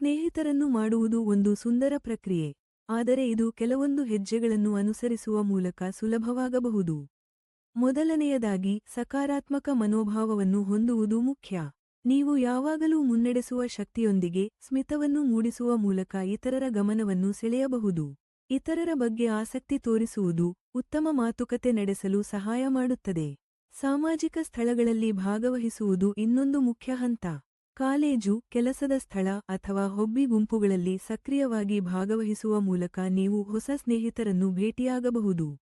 ಸ್ನೇಹಿತರನ್ನು ಮಾಡುವುದು ಒಂದು ಸುಂದರ ಪ್ರಕ್ರಿಯೆ, ಆದರೆ ಇದು ಕೆಲವೊಂದು ಹೆಜ್ಜೆಗಳನ್ನು ಅನುಸರಿಸುವ ಮೂಲಕ ಸುಲಭವಾಗಬಹುದು. ಮೊದಲನೆಯದಾಗಿ, ಸಕಾರಾತ್ಮಕ ಮನೋಭಾವವನ್ನು ಹೊಂದುವುದು ಮುಖ್ಯ. ನೀವು ಯಾವಾಗಲೂ ಮುನ್ನಡೆಸುವ ಶಕ್ತಿಯೊಂದಿಗೆ ಸ್ಮಿತವನ್ನು ಮೂಡಿಸುವ ಮೂಲಕ ಇತರರ ಗಮನವನ್ನು ಸೆಳೆಯಬಹುದು. ಇತರರ ಬಗ್ಗೆ ಆಸಕ್ತಿ ತೋರಿಸುವುದು ಉತ್ತಮ ಮಾತುಕತೆ ನಡೆಸಲು ಸಹಾಯ ಮಾಡುತ್ತದೆ. ಸಾಮಾಜಿಕ ಸ್ಥಳಗಳಲ್ಲಿ ಭಾಗವಹಿಸುವುದು ಇನ್ನೊಂದು ಮುಖ್ಯ ಹಂತ. ಕಾಲೇಜು, ಕೆಲಸದ ಸ್ಥಳ ಅಥವಾ ಹೊಬ್ಬಿ ಗುಂಪುಗಳಲ್ಲಿ ಸಕ್ರಿಯವಾಗಿ ಭಾಗವಹಿಸುವ ಮೂಲಕ ನೀವು ಹೊಸ ಸ್ನೇಹಿತರನ್ನು ಭೇಟಿಯಾಗಬಹುದು.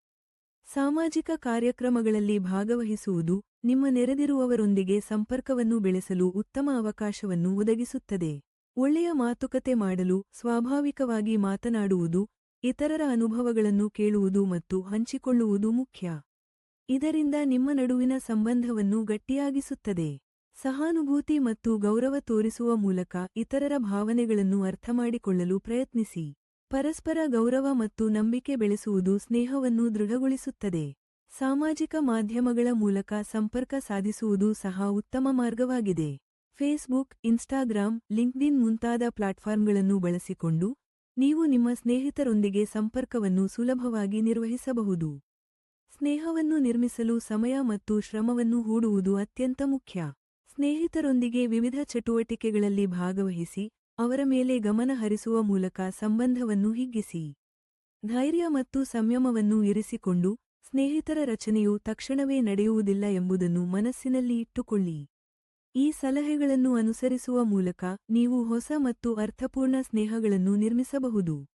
ಸಾಮಾಜಿಕ ಕಾರ್ಯಕ್ರಮಗಳಲ್ಲಿ ಭಾಗವಹಿಸುವುದು ನಿಮ್ಮ ನೆರೆದಿರುವವರೊಂದಿಗೆ ಸಂಪರ್ಕವನ್ನು ಬೆಳೆಸಲು ಉತ್ತಮ ಅವಕಾಶವನ್ನು ಒದಗಿಸುತ್ತದೆ. ಒಳ್ಳೆಯ ಮಾತುಕತೆ ಮಾಡಲು ಸ್ವಾಭಾವಿಕವಾಗಿ ಮಾತನಾಡುವುದು, ಇತರರ ಅನುಭವಗಳನ್ನು ಕೇಳುವುದು ಮತ್ತು ಹಂಚಿಕೊಳ್ಳುವುದು ಮುಖ್ಯ. ಇದರಿಂದ ನಿಮ್ಮ ನಡುವಿನ ಸಂಬಂಧವನ್ನು ಗಟ್ಟಿಯಾಗಿಸುತ್ತದೆ. ಸಹಾನುಭೂತಿ ಮತ್ತು ಗೌರವ ತೋರಿಸುವ ಮೂಲಕ ಇತರರ ಭಾವನೆಗಳನ್ನು ಅರ್ಥಮಾಡಿಕೊಳ್ಳಲು ಪ್ರಯತ್ನಿಸಿ. ಪರಸ್ಪರ ಗೌರವ ಮತ್ತು ನಂಬಿಕೆ ಬೆಳೆಸುವುದು ಸ್ನೇಹವನ್ನು ದೃಢಗೊಳಿಸುತ್ತದೆ. ಸಾಮಾಜಿಕ ಮಾಧ್ಯಮಗಳ ಮೂಲಕ ಸಂಪರ್ಕ ಸಾಧಿಸುವುದು ಸಹ ಉತ್ತಮ ಮಾರ್ಗವಾಗಿದೆ. ಫೇಸ್ಬುಕ್ ಇನ್ಸ್ಟಾಗ್ರಾಂ ಲಿಂಕ್ಡ್ಇನ್ ಮುಂತಾದ ಪ್ಲಾಟ್ಫಾರ್ಮ್ಗಳನ್ನು ಬಳಸಿಕೊಂಡು ನೀವು ನಿಮ್ಮ ಸ್ನೇಹಿತರೊಂದಿಗೆ ಸಂಪರ್ಕವನ್ನು ಸುಲಭವಾಗಿ ನಿರ್ವಹಿಸಬಹುದು. ಸ್ನೇಹವನ್ನು ನಿರ್ಮಿಸಲು ಸಮಯ ಮತ್ತು ಶ್ರಮವನ್ನು ಹೂಡುವುದು ಅತ್ಯಂತ ಮುಖ್ಯ. ಸ್ನೇಹಿತರೊಂದಿಗೆ ವಿವಿಧ ಚಟುವಟಿಕೆಗಳಲ್ಲಿ ಭಾಗವಹಿಸಿ, ಅವರ ಮೇಲೆ ಗಮನ ಹರಿಸುವ ಮೂಲಕ ಸಂಬಂಧವನ್ನು ಹಿಗ್ಗಿಸಿ. ಧೈರ್ಯ ಮತ್ತು ಸಂಯಮವನ್ನು ಇರಿಸಿಕೊಂಡು, ಸ್ನೇಹಿತರ ರಚನೆಯು ತಕ್ಷಣವೇ ನಡೆಯುವುದಿಲ್ಲ ಎಂಬುದನ್ನು ಮನಸ್ಸಿನಲ್ಲಿ ಇಟ್ಟುಕೊಳ್ಳಿ. ಈ ಸಲಹೆಗಳನ್ನು ಅನುಸರಿಸುವ ಮೂಲಕ ನೀವು ಹೊಸ ಮತ್ತು ಅರ್ಥಪೂರ್ಣ ಸ್ನೇಹಗಳನ್ನು ನಿರ್ಮಿಸಬಹುದು.